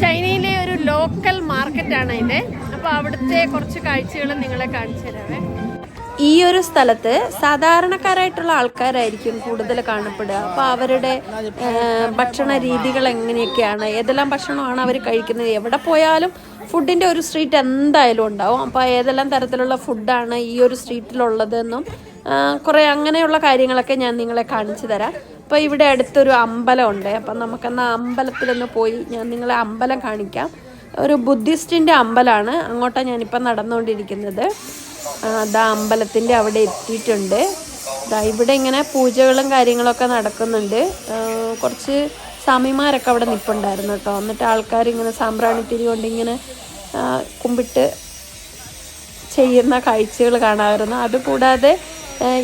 ചൈനയിലെ ഒരു ലോക്കൽ മാർക്കറ്റാണ് ഇത്. അപ്പോൾ അവിടുത്തെ കുറച്ച് കാഴ്ചകൾ നിങ്ങളെ കാണിച്ചു തരാവേ. ഈ ഒരു സ്ഥലത്ത് സാധാരണക്കാരായിട്ടുള്ള ആൾക്കാരായിരിക്കും കൂടുതൽ കാണപ്പെടുക. അപ്പോൾ അവരുടെ ഭക്ഷണ രീതികൾ എങ്ങനെയൊക്കെയാണ്? ഏതെല്ലാം ഭക്ഷണമാണ് അവർ കഴിക്കുന്നത്? എവിടെ പോയാലും ഫുഡിന്റെ ഒരു സ്ട്രീറ്റ് എന്തായാലും ഉണ്ടാവും. അപ്പോൾ ഏതെല്ലാം തരത്തിലുള്ള ഫുഡാണ് ഈ ഒരു സ്ട്രീറ്റിലുള്ളതെന്നും കുറേ അങ്ങനെയുള്ള കാര്യങ്ങളൊക്കെ ഞാൻ നിങ്ങളെ കാണിച്ചു തരാം. അപ്പോൾ ഇവിടെ അടുത്തൊരു അമ്പലമുണ്ട് അപ്പം നമുക്കെന്നാൽ അമ്പലത്തിലൊന്ന് പോയി ഞാൻ നിങ്ങളെ അമ്പലം കാണിക്കാം. ഒരു ബുദ്ധിസ്റ്റിന്റെ അമ്പലമാണ് അങ്ങോട്ടാണ് ഞാനിപ്പോൾ നടന്നുകൊണ്ടിരിക്കുന്നത് അതാ അമ്പലത്തിന്റെ അവിടെ എത്തിയിട്ടുണ്ട്. ഇവിടെ ഇങ്ങനെ പൂജകളും കാര്യങ്ങളൊക്കെ നടക്കുന്നുണ്ട്. കുറച്ച് സ്വാമിമാരൊക്കെ അവിടെ നിൽപ്പുണ്ടായിരുന്നു കേട്ടോ. എന്നിട്ട് ആൾക്കാർ ഇങ്ങനെ സാമ്പ്രാണിത്തിരി കൊണ്ട് ഇങ്ങനെ കുമ്പിട്ട് ചെയ്യുന്ന കാഴ്ചകൾ കാണാമായിരുന്നു അതുകൂടാതെ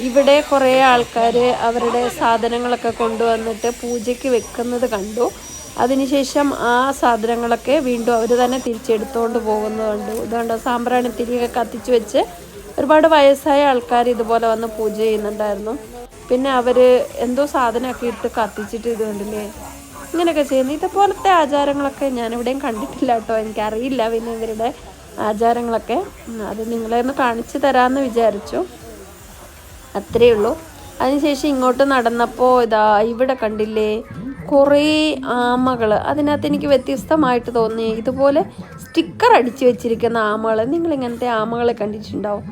ഇവിടെ കുറേ ആൾക്കാർ അവരുടെ സാധനങ്ങളൊക്കെ കൊണ്ടുവന്നിട്ട് പൂജയ്ക്ക് വെക്കുന്നത് കണ്ടു. അതിനുശേഷം ആ സാധനങ്ങളൊക്കെ വീണ്ടും അവർ തന്നെ തിരിച്ചെടുത്തുകൊണ്ട് പോകുന്നത് കണ്ടു. ഇതുകൊണ്ട് സാമ്പ്രാണി തിരികെ കത്തിച്ച് വെച്ച് ഒരുപാട് വയസ്സായ ആൾക്കാർ ഇതുപോലെ വന്ന് പൂജ ചെയ്യുന്നുണ്ടായിരുന്നു. പിന്നെ അവർ എന്തോ സാധനമൊക്കെ ഇട്ട് കത്തിച്ചിട്ട് ഇത് കണ്ടില്ലേ? ഇങ്ങനെയൊക്കെ ചെയ്യുന്നു. ഇതുപോലത്തെ ആചാരങ്ങളൊക്കെ ഞാനിവിടെയും കണ്ടിട്ടില്ല കേട്ടോ. എനിക്കറിയില്ല പിന്നെ ഇവരുടെ ആചാരങ്ങളൊക്കെ. അത് നിങ്ങളെ ഒന്ന് കാണിച്ചു തരാമെന്ന് വിചാരിച്ചു. അത്രേ ഉള്ളൂ. അതിനുശേഷം ഇങ്ങോട്ട് നടന്നപ്പോൾ ഇതാ ഇവിടെ കണ്ടില്ലേ കുറേ ആമകൾ അതിനകത്ത് എനിക്ക് വ്യത്യസ്തമായിട്ട് തോന്നി. ഇതുപോലെ സ്റ്റിക്കർ അടിച്ചു വെച്ചിരിക്കുന്ന ആമകൾ നിങ്ങൾ ഇങ്ങനത്തെ ആമകളെ കണ്ടിട്ടുണ്ടാവും.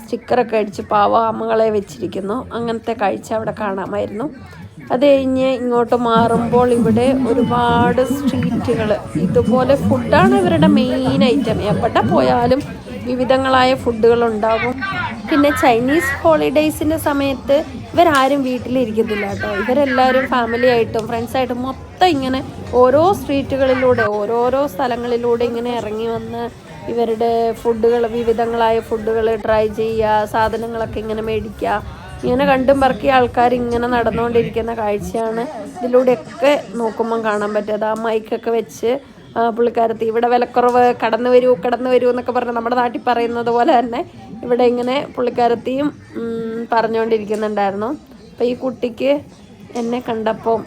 സ്റ്റിക്കറൊക്കെ അടിച്ച് പാവ ആമകളെ വെച്ചിരിക്കുന്നു. അങ്ങനത്തെ കാഴ്ച അവിടെ കാണാമായിരുന്നു. അത് കഴിഞ്ഞ് ഇങ്ങോട്ട് മാറുമ്പോൾ ഇവിടെ ഒരുപാട് സ്ട്രീറ്റുകൾ ഇതുപോലെ ഫുഡാണ് ഇവരുടെ മെയിൻ ഐറ്റം എവിടെ പോയാലും വിവിധങ്ങളായ ഫുഡുകൾ ഉണ്ടാകും പിന്നെ ചൈനീസ് ഹോളിഡേയ്സിന്റെ സമയത്ത് ഇവരാരും വീട്ടിലിരിക്കത്തില്ല കേട്ടോ. ഇവരെല്ലാവരും ഫാമിലി ആയിട്ടും ഫ്രണ്ട്സായിട്ടും മൊത്തം ഇങ്ങനെ ഓരോ സ്ട്രീറ്റുകളിലൂടെ ഓരോരോ സ്ഥലങ്ങളിലൂടെ ഇങ്ങനെ ഇറങ്ങി വന്ന് ഇവരുടെ ഫുഡുകൾ വിവിധങ്ങളായ ഫുഡുകൾ ട്രൈ ചെയ്യുക സാധനങ്ങളൊക്കെ ഇങ്ങനെ മേടിക്കുക. ഇങ്ങനെ കണ്ടും പറക്കി ആൾക്കാർ ഇങ്ങനെ നടന്നുകൊണ്ടിരിക്കുന്ന കാഴ്ചയാണ് ഇതിലൂടെയൊക്കെ നോക്കുമ്പം കാണാൻ പറ്റുന്നത് ആ മൈക്കൊക്കെ വെച്ച് പുള്ളിക്കാരത്തി ഇവിടെ വിലക്കുറവ് കടന്നു വരൂ കടന്നു വരൂ എന്നൊക്കെ പറഞ്ഞ് നമ്മുടെ നാട്ടിൽ പറയുന്നത് പോലെ തന്നെ ഇവിടെ ഇങ്ങനെ പുള്ളിക്കാരത്തിയും പറഞ്ഞുകൊണ്ടിരിക്കുന്നുണ്ടായിരുന്നു അപ്പോൾ ഈ കുട്ടിക്ക് എന്നെ കണ്ടപ്പോൾ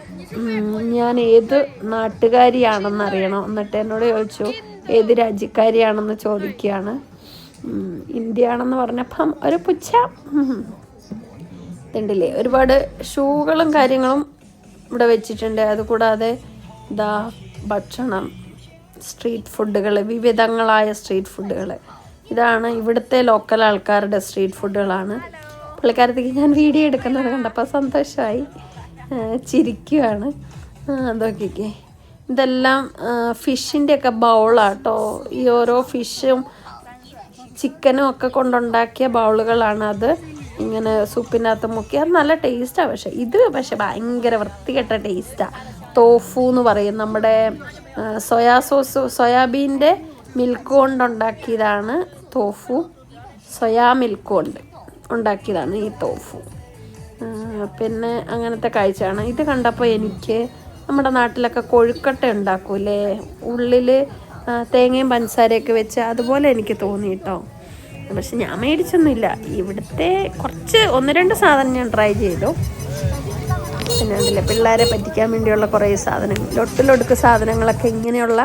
ഞാൻ ഏത് നാട്ടുകാരിയാണെന്ന് അറിയണം. എന്നിട്ട് എന്നോട് ചോദിച്ചു ഏത് രാജ്യക്കാരിയാണെന്ന് ചോദിക്കുകയാണ്. ഇന്ത്യ ആണെന്ന് പറഞ്ഞപ്പം ഒരു പുച്ഛ. ഇതുണ്ടല്ലേ ഒരുപാട് ഷൂകളും കാര്യങ്ങളും ഇവിടെ വെച്ചിട്ടുണ്ട്. അതുകൂടാതെ ഇതാ ഭക്ഷണം സ്ട്രീറ്റ് ഫുഡുകൾ വിവിധങ്ങളായ സ്ട്രീറ്റ് ഫുഡുകൾ ഇതാണ് ഇവിടുത്തെ ലോക്കൽ ആൾക്കാരുടെ സ്ട്രീറ്റ് ഫുഡുകളാണ് പുള്ളിക്കാരത്തേക്ക് ഞാൻ വീഡിയോ എടുക്കുന്നത് കണ്ടപ്പോൾ സന്തോഷമായി ചിരിക്കുകയാണ് അതൊക്കെ ഇതെല്ലാം ഫിഷിന്റെ ഒക്കെ ബൗളാട്ടോ ഈ ഓരോ ഫിഷും ചിക്കനും ഒക്കെ കൊണ്ടുണ്ടാക്കിയ ബൗളുകളാണ് അത്. ഇങ്ങനെ സൂപ്പിനകത്ത് മുക്കി. അത് നല്ല ടേസ്റ്റാണ് പക്ഷേ. ഇത് പക്ഷേ ഭയങ്കര വൃത്തികെട്ട ടേസ്റ്റാണ് തോഫു എന്ന് പറയും നമ്മുടെ സോയാ സോസ് സോയാബീന്റെ മിൽക്ക് കൊണ്ട് ഉണ്ടാക്കിയതാണ് തോഫു. സോയാ മിൽക്ക് കൊണ്ട് ഉണ്ടാക്കിയതാണ് ഈ തോഫു. പിന്നെ അങ്ങനത്തെ കാഴ്ചയാണ്. ഇത് കണ്ടപ്പോൾ എനിക്ക് നമ്മുടെ നാട്ടിലൊക്കെ കൊഴുക്കട്ട ഉണ്ടാക്കൂലേ? ഉള്ളിൽ തേങ്ങയും പഞ്ചസാരയൊക്കെ വെച്ച് അതുപോലെ എനിക്ക് തോന്നി കേട്ടോ. പക്ഷെ ഞാൻ മേടിച്ചൊന്നുമില്ല. ഇവിടുത്തെ കുറച്ച് ഒന്ന് രണ്ട് സാധനം ഞാൻ ട്രൈ ചെയ്തു. പിന്നെ പിള്ളേരെ പറ്റിക്കാൻ വേണ്ടിയുള്ള കുറേ സാധനങ്ങൾ ലൊട്ടിലൊടുക്ക് സാധനങ്ങളൊക്കെ ഇങ്ങനെയുള്ള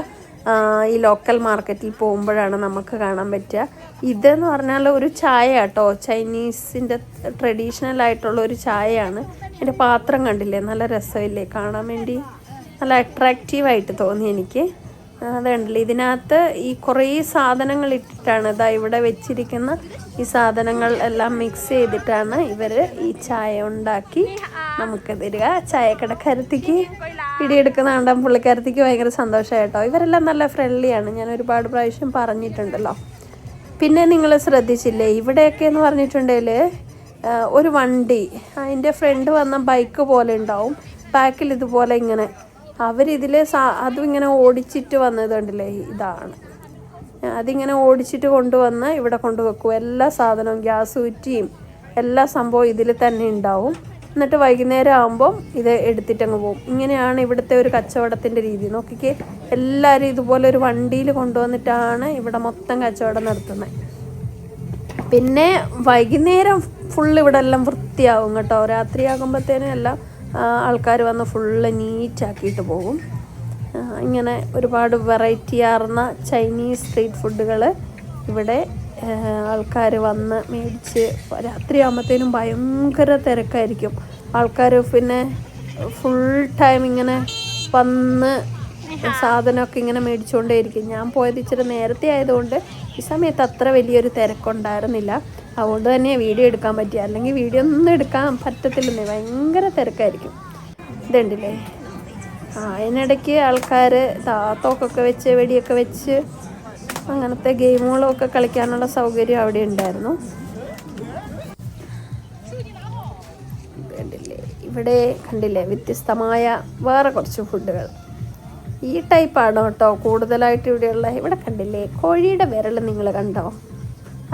ഈ ലോക്കൽ മാർക്കറ്റിൽ പോകുമ്പോഴാണ് നമുക്ക് കാണാൻ പറ്റുക. ഇതെന്ന് പറഞ്ഞാൽ ഒരു ചായ കേട്ടോ. ചൈനീസിന്റെ ട്രഡീഷണൽ ആയിട്ടുള്ള ഒരു ചായയാണ്. എന്റെ പാത്രം കണ്ടില്ലേ? നല്ല രസമില്ലേ? കാണാൻ വേണ്ടി നല്ല അട്രാക്റ്റീവായിട്ട് തോന്നി എനിക്ക്. അതുണ്ടല്ലേ. ഇതിനകത്ത് ഈ കുറേ സാധനങ്ങൾ ഇട്ടിട്ടാണ് ഇതാ ഇവിടെ വെച്ചിരിക്കുന്ന ഈ സാധനങ്ങൾ എല്ലാം മിക്സ് ചെയ്തിട്ടാണ് ഇവർ ഈ ചായ ഉണ്ടാക്കി നമുക്ക് തരിക. ചായക്കടക്കാരത്തേക്ക് പിടിയെടുക്കുന്ന കണ്ടാൽ പുള്ളിക്കാരത്തേക്ക് ഭയങ്കര സന്തോഷമായിട്ടോ ഇവരെല്ലാം നല്ല ഫ്രണ്ട്ലിയാണ് ഞാൻ ഒരുപാട് പ്രാവശ്യം പറഞ്ഞിട്ടുണ്ടല്ലോ. പിന്നെ നിങ്ങൾ ശ്രദ്ധിച്ചില്ലേ ഇവിടെയൊക്കെ എന്ന് പറഞ്ഞിട്ടുണ്ടെങ്കിൽ ഒരു വണ്ടി അതിന്റെ ഫ്രണ്ട് വന്ന ബൈക്ക് പോലെ ഉണ്ടാവും. ബാക്കിൽ ഇതുപോലെ ഇങ്ങനെ അവരിതിൽ സാ അതും ഇങ്ങനെ ഓടിച്ചിട്ട് വന്നത് കണ്ടില്ലേ? ഇതാണ്. അതിങ്ങനെ ഓടിച്ചിട്ട് കൊണ്ടുവന്ന് ഇവിടെ കൊണ്ടുവെക്കും. എല്ലാ സാധനവും ഗ്യാസ് ഊറ്റിയും എല്ലാ സംഭവവും ഇതിൽ തന്നെ ഉണ്ടാവും. എന്നിട്ട് വൈകുന്നേരം ആകുമ്പം ഇത് എടുത്തിട്ടങ്ങ് പോകും. ഇങ്ങനെയാണ് ഇവിടുത്തെ ഒരു കച്ചവടത്തിന്റെ രീതി. നോക്കിക്കേ എല്ലാവരും ഇതുപോലെ ഒരു വണ്ടിയിൽ കൊണ്ടുവന്നിട്ടാണ് ഇവിടെ മൊത്തം കച്ചവടം നടത്തുന്നത്. പിന്നെ വൈകുന്നേരം ഫുള്ള് ഇവിടെ എല്ലാം വൃത്തിയാവും കേട്ടോ. രാത്രിയാകുമ്പോഴത്തേനും എല്ലാം ആൾക്കാർ വന്ന് ഫുള്ള് നീറ്റാക്കിയിട്ട് പോകും. ഇങ്ങനെ ഒരുപാട് വെറൈറ്റി ആർന്ന ചൈനീസ് സ്ട്രീറ്റ് ഫുഡുകൾ ഇവിടെ ആൾക്കാർ വന്ന് മേടിച്ച് രാത്രിയാകുമ്പോഴത്തേനും ഭയങ്കര തിരക്കായിരിക്കും. ആൾക്കാർ പിന്നെ ഫുൾ ടൈം ഇങ്ങനെ വന്ന് സാധനമൊക്കെ ഇങ്ങനെ മേടിച്ചുകൊണ്ടേയിരിക്കും ഞാൻ പോയത് ഇച്ചിരി നേരത്തെ ആയതുകൊണ്ട് ഈ സമയത്ത് അത്ര വലിയൊരു തിരക്കുണ്ടായിരുന്നില്ല. അതുകൊണ്ട് തന്നെ വീഡിയോ എടുക്കാൻ പറ്റിയ അല്ലെങ്കിൽ വീഡിയോ ഒന്നും എടുക്കാൻ പറ്റത്തില്ലെന്നേ. ഭയങ്കര തിരക്കായിരിക്കും. ഇതുണ്ടല്ലേ? ആ അതിനിടയ്ക്ക് ആൾക്കാർ താത്തോക്കൊക്കെ വെച്ച് വെടിയൊക്കെ വെച്ച് അങ്ങനത്തെ ഗെയിമുകളൊക്കെ കളിക്കാനുള്ള സൗകര്യം അവിടെ ഉണ്ടായിരുന്നു. കണ്ടില്ലേ? ഇവിടെ കണ്ടില്ലേ? വ്യത്യസ്തമായ വേറെ കുറച്ച് ഫുഡുകൾ. ഈ ടൈപ്പാണ് കേട്ടോ കൂടുതലായിട്ട് ഇവിടെയുള്ള. ഇവിടെ കണ്ടില്ലേ? കോഴിയുടെ വിരൽ നിങ്ങൾ കണ്ടോ?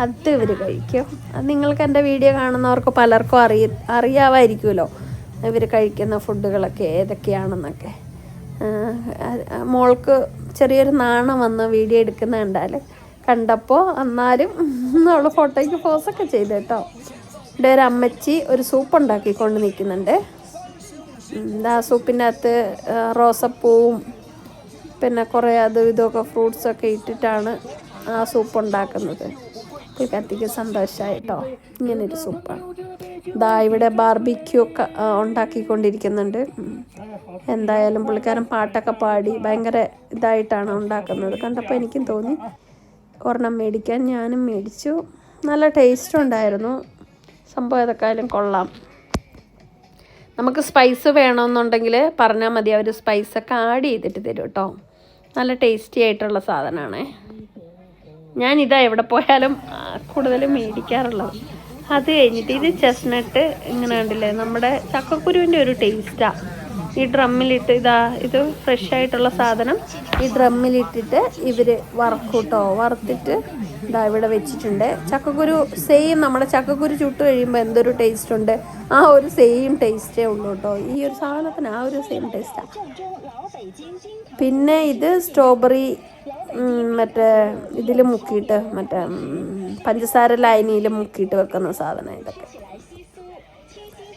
അത് ഇവർ കഴിക്കും. അത് നിങ്ങൾക്ക് എന്റെ വീഡിയോ കാണുന്നവർക്ക് പലർക്കും അറിയ അറിയാമായിരിക്കുമല്ലോ. ഇവർ കഴിക്കുന്ന ഫുഡുകളൊക്കെ ഏതൊക്കെയാണെന്നൊക്കെ. മോൾക്ക് ചെറിയൊരു നാണം വന്ന് വീഡിയോ എടുക്കുന്ന കണ്ടാൽ കണ്ടപ്പോൾ എന്നാലും അവൾ ഫോട്ടോയ്ക്ക് പോസൊക്കെ ചെയ്തു കേട്ടോ. ഇവിടെ ഒരു അമ്മച്ചി ഒരു സൂപ്പ് ഉണ്ടാക്കിക്കൊണ്ട് നിൽക്കുന്നുണ്ട്. ആ സൂപ്പിന്റെ അകത്ത് റോസപ്പൂവും പിന്നെ കുറേ അതും ഇതൊക്കെ ഫ്രൂട്ട്സൊക്കെ ഇട്ടിട്ടാണ് ആ സൂപ്പ് ഉണ്ടാക്കുന്നത്. പുള്ളിക്കാരത്തിക്ക് സന്തോഷമായിട്ടോ ഇങ്ങനൊരു സൂപ്പാണ്. ദാ ഇവിടെ ബാർബിക്യൂ ഒക്കെ ഉണ്ടാക്കിക്കൊണ്ടിരിക്കുന്നുണ്ട്. എന്തായാലും പുള്ളിക്കാരൻ പാട്ടൊക്കെ പാടി ഭയങ്കര ഇതായിട്ടാണ് ഉണ്ടാക്കുന്നത്. കണ്ടപ്പോൾ എനിക്കും തോന്നി. ഒരെണ്ണം മേടിക്കാൻ ഞാനും മേടിച്ചു. നല്ല ടേസ്റ്റ് ഉണ്ടായിരുന്നു. സംഭവം ഏതൊക്കെയായാലും കൊള്ളാം. നമുക്ക് സ്പൈസ് വേണമെന്നുണ്ടെങ്കിൽ പറഞ്ഞാൽ മതി. അവർ സ്പൈസൊക്കെ ആഡ് ചെയ്തിട്ട് തരും കേട്ടോ. നല്ല ടേസ്റ്റി ആയിട്ടുള്ള സാധനമാണേ ഞാനിതാ എവിടെ പോയാലും കൂടുതലും മേടിക്കാറുള്ളത്. അത് കഴിഞ്ഞിട്ട് ഇത് ചെസ്നട്ട് ഇങ്ങനെ ഉണ്ടല്ലേ നമ്മുടെ ചക്കക്കുരുവിന്റെ ഒരു ടേസ്റ്റാണ് ഈ ഡ്രമ്മിലിട്ട് ഇതാ ഇത് ഫ്രഷ് ആയിട്ടുള്ള സാധനം. ഈ ഡ്രമ്മിലിട്ടിട്ട് ഇവർ വറക്കൂട്ടോ. വറുത്തിട്ട് ഇതാ ഇവിടെ വെച്ചിട്ടുണ്ട്. ചക്കക്കുരു സെയിം നമ്മുടെ ചക്കക്കുരു ചുട്ട് കഴിയുമ്പോൾ എന്തൊരു ടേസ്റ്റ് ഉണ്ട്? ആ ഒരു സെയിം ടേസ്റ്റേ ഉള്ളൂ കേട്ടോ. ഈ ഒരു സാധനത്തിന് ആ ഒരു സെയിം ടേസ്റ്റാണ് പിന്നെ ഇത് സ്ട്രോബെറി മറ്റേ ഇതിൽ മുക്കിയിട്ട് മറ്റേ പഞ്ചസാര ലൈനിയിൽ മുക്കിയിട്ട് വെക്കുന്ന സാധനം ഇതൊക്കെ.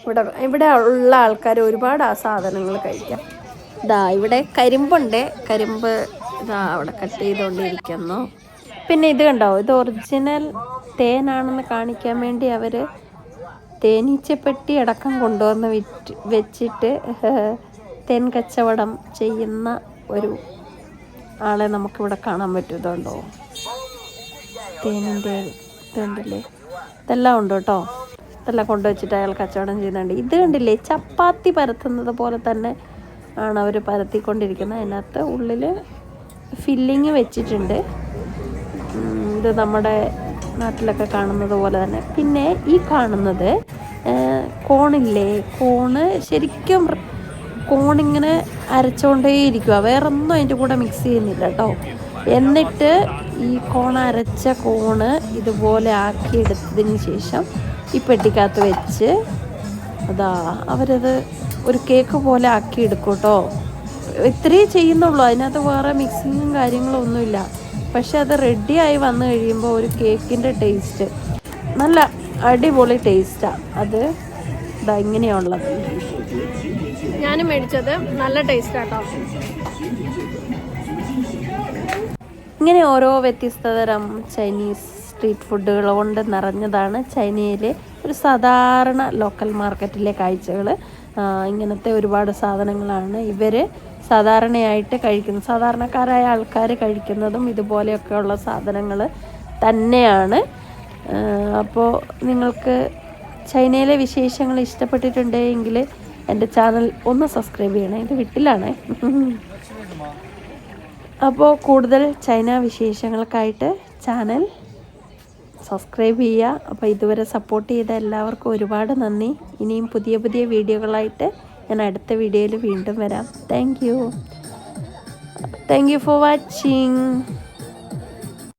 ഇവിടെ ഇവിടെ ഉള്ള ആൾക്കാർ ഒരുപാട് ആ സാധനങ്ങൾ കഴിക്കാം. ഇതാ ഇവിടെ കരിമ്പുണ്ട്. കരിമ്പ് ഇതാ അവിടെ കട്ട് ചെയ്തുകൊണ്ടിരിക്കുന്നു. പിന്നെ ഇത് കണ്ടോ? ഇത് ഒറിജിനൽ തേനാണെന്ന് കാണിക്കാൻ വേണ്ടി അവർ തേനീച്ചപ്പെട്ടി അടക്കം കൊണ്ടുവന്ന് വിറ്റ് വെച്ചിട്ട് തേൻ കച്ചവടം ചെയ്യുന്ന ഒരു ആളെ നമുക്കിവിടെ കാണാൻ പറ്റും. ഇതുണ്ടോ? തേനിന്റെ ഇതുണ്ടല്ലേ ഇതെല്ലാം ഉണ്ട് കേട്ടോ. ഇതെല്ലാം കൊണ്ടുവച്ചിട്ട് അയാൾ കച്ചവടം ചെയ്യുന്നുണ്ട്. ഇത് കണ്ടില്ലേ? ചപ്പാത്തി പരത്തുന്നത് പോലെ തന്നെ ആണ് അവർ പരത്തിക്കൊണ്ടിരിക്കുന്നത്. അതിനകത്ത് ഉള്ളിൽ ഫില്ലിങ് വെച്ചിട്ടുണ്ട്. ഇത് നമ്മുടെ നാട്ടിലൊക്കെ കാണുന്നത് പോലെ തന്നെ. പിന്നെ ഈ കാണുന്നത് കോണില്ലേ? കോണ് ശരിക്കും കോണിങ്ങനെ അരച്ചുകൊണ്ടേയിരിക്കുക വേറൊന്നും അതിന്റെ കൂടെ മിക്സ് ചെയ്യുന്നില്ല കേട്ടോ എന്നിട്ട് ഈ കോൺ അരച്ച കോണ് ഇതുപോലെ ആക്കി എടുത്തതിന് ശേഷം ഈ പെട്ടിക്കകത്ത് വെച്ച് അതാ അവരത് ഒരു കേക്ക് പോലെ ആക്കി എടുക്കൂട്ടോ ഇത്രേ ഇത്രയേ ചെയ്യുന്നുള്ളൂ. അതിനകത്ത് വേറെ മിക്സിങ്ങും കാര്യങ്ങളും ഒന്നുമില്ല. പക്ഷെ അത് റെഡിയായി വന്നു കഴിയുമ്പോൾ ഒരു കേക്കിന്റെ ടേസ്റ്റ് നല്ല അടിപൊളി ടേസ്റ്റാണ് അത് ഇതാ ഇങ്ങനെയുള്ളത്. ഞാനും മേടിച്ചത് നല്ല ടേസ്റ്റ് ആട്ടോ ഇങ്ങനെ ഓരോ വ്യത്യസ്ത തരം ചൈനീസ് സ്ട്രീറ്റ് ഫുഡുകൾ കൊണ്ട് നിറഞ്ഞതാണ് ചൈനയിലെ ഒരു സാധാരണ ലോക്കൽ മാർക്കറ്റിലെ കാഴ്ചകൾ. ഇങ്ങനത്തെ ഒരുപാട് സാധനങ്ങളാണ് ഇവർ സാധാരണയായിട്ട് കഴിക്കുന്നത്. സാധാരണക്കാരായ ആൾക്കാർ കഴിക്കുന്നതും ഇതുപോലെയൊക്കെയുള്ള സാധനങ്ങൾ തന്നെയാണ്. അപ്പോൾ നിങ്ങൾക്ക് ചൈനയിലെ വിശേഷങ്ങൾ ഇഷ്ടപ്പെട്ടിട്ടുണ്ടെങ്കിൽ എന്റെ ചാനൽ ഒന്ന് സബ്സ്ക്രൈബ് ചെയ്യണേ. ഇത് വിട്ടിലാണേ. അപ്പോൾ കൂടുതൽ ചൈന വിശേഷങ്ങൾക്കായിട്ട് ചാനൽ സബ്സ്ക്രൈബ് ചെയ്യുക. അപ്പോൾ ഇതുവരെ സപ്പോർട്ട് ചെയ്ത എല്ലാവർക്കും ഒരുപാട് നന്ദി. ഇനിയും പുതിയ പുതിയ വീഡിയോകളായിട്ട് ഞാൻ അടുത്ത വീഡിയോയിൽ വീണ്ടും വരാം. Thank you thank you for watching